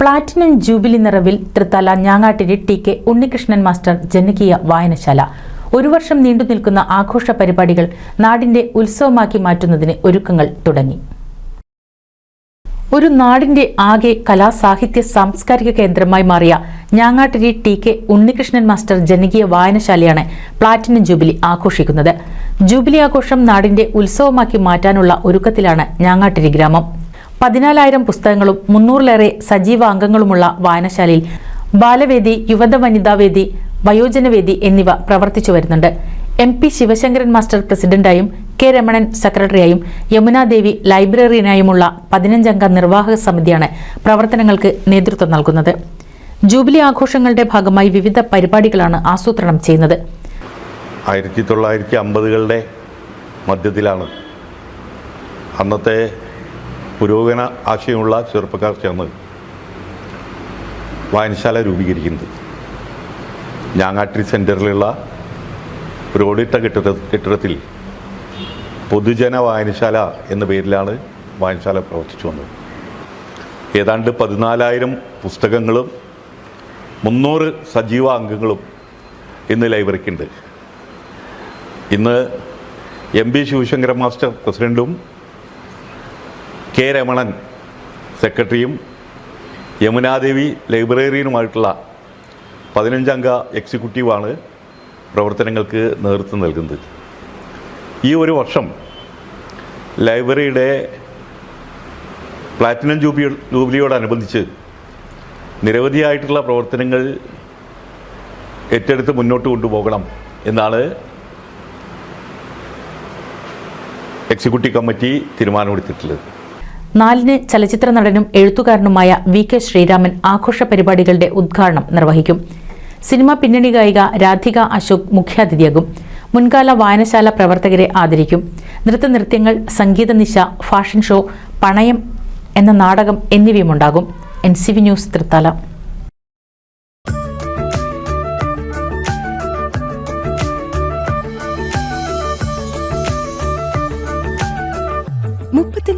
Platinum jubilee നിറവിൽ Thrithala Njangattiri T K Unnikrishnan master ജനകീയ വായനശാല. ഒരു വർഷം നീണ്ടു നിൽക്കുന്ന ആഘോഷ പരിപാടികൾ നാടിന്റെ ഉത്സവമാക്കി മാറ്റുന്നതിന് ഒരുക്കങ്ങൾ തുടങ്ങി. ഒരു നാടിന്റെ ആകെ കലാസാഹിത്യ സാംസ്കാരിക കേന്ദ്രമായി മാറിയ Njangattiri T K Unnikrishnan master ജനകീയ വായനശാലയാണ് പ്ലാറ്റിനം ജൂബിലി ആഘോഷിക്കുന്നത്. ജൂബിലി ആഘോഷം നാടിന്റെ ഉത്സവമാക്കി മാറ്റാനുള്ള ഒരുക്കത്തിലാണ് ഞാങ്ങാട്ടിരി ഗ്രാമം. പതിനാലായിരം പുസ്തകങ്ങളും മുന്നൂറിലേറെ സജീവ അംഗങ്ങളുമുള്ള വായനശാലയിൽ ബാലവേദി യുവത വനിതാവേദി വയോജനവേദി എന്നിവ പ്രവർത്തിച്ചു വരുന്നുണ്ട്. എം പി ശിവശങ്കരൻ മാസ്റ്റർ പ്രസിഡന്റായും കെ രമണൻ സെക്രട്ടറിയായും യമുനാദേവി ലൈബ്രറിയനായുമുള്ള പതിനഞ്ചംഗ നിർവാഹക സമിതിയാണ് പ്രവർത്തനങ്ങൾക്ക് നേതൃത്വം നൽകുന്നത്. ജൂബിലി ആഘോഷങ്ങളുടെ ഭാഗമായി വിവിധ പരിപാടികളാണ് ആസൂത്രണം ചെയ്യുന്നത്. ആയിരത്തി തൊള്ളായിരത്തി അമ്പതുകളുടെ മധ്യത്തിലാണ്. അന്നത്തെ പുരോഗമന ആശയമുള്ള ചെറുപ്പക്കാർ ചേർന്ന് വായനശാല രൂപീകരിക്കുന്നത്. ഞാങ്ങാട്ടിരി സെന്ററിലുള്ള ഒരു ഓടിട്ട കെട്ടിട കെട്ടിടത്തിൽ പൊതുജന വായനശാല എന്ന പേരിലാണ് വായനശാല പ്രവർത്തിച്ചു വന്നത്. ഏതാണ്ട് പതിനാലായിരം പുസ്തകങ്ങളും മുന്നൂറ് സജീവ അംഗങ്ങളും ഇന്ന് ലൈബ്രറിക്കുണ്ട്. ഇന്ന് എം ബി ശിവശങ്കര മാസ്റ്റർ പ്രസിഡന്റും കെ രമണൻ സെക്രട്ടറിയും യമുനാദേവി ലൈബ്രറിയനുമായിട്ടുള്ള പതിനഞ്ചംഗ എക്സിക്യൂട്ടീവാണ് പ്രവർത്തനങ്ങൾക്ക് നേതൃത്വം നൽകുന്നത്. ഈ ഒരു വർഷം ലൈബ്രറിയുടെ പ്ലാറ്റിനം ജൂബി ജൂബിലിയോടനുബന്ധിച്ച് നിരവധിയായിട്ടുള്ള പ്രവർത്തനങ്ങൾ ഏറ്റെടുത്ത് മുന്നോട്ട് കൊണ്ടുപോകണം എന്നാണ് എക്സിക്യൂട്ടീവ് കമ്മിറ്റി തീരുമാനമെടുത്തിട്ടുള്ളത്. നാലിന് ചലച്ചിത്ര നടനും എഴുത്തുകാരനുമായ വി കെ ശ്രീരാമൻ ആഘോഷ പരിപാടികളുടെ ഉദ്ഘാടനം നിർവഹിക്കും. സിനിമാ പിന്നണി ഗായിക രാധിക അശോക് മുഖ്യാതിഥിയാകും. മുൻകാല വായനശാല പ്രവർത്തകരെ ആദരിക്കും. നൃത്തനൃത്യങ്ങൾ സംഗീത നിശ ഫാഷൻ ഷോ പണയം എന്ന നാടകം എന്നിവയുമുണ്ടാകും. N C V news Thrithala.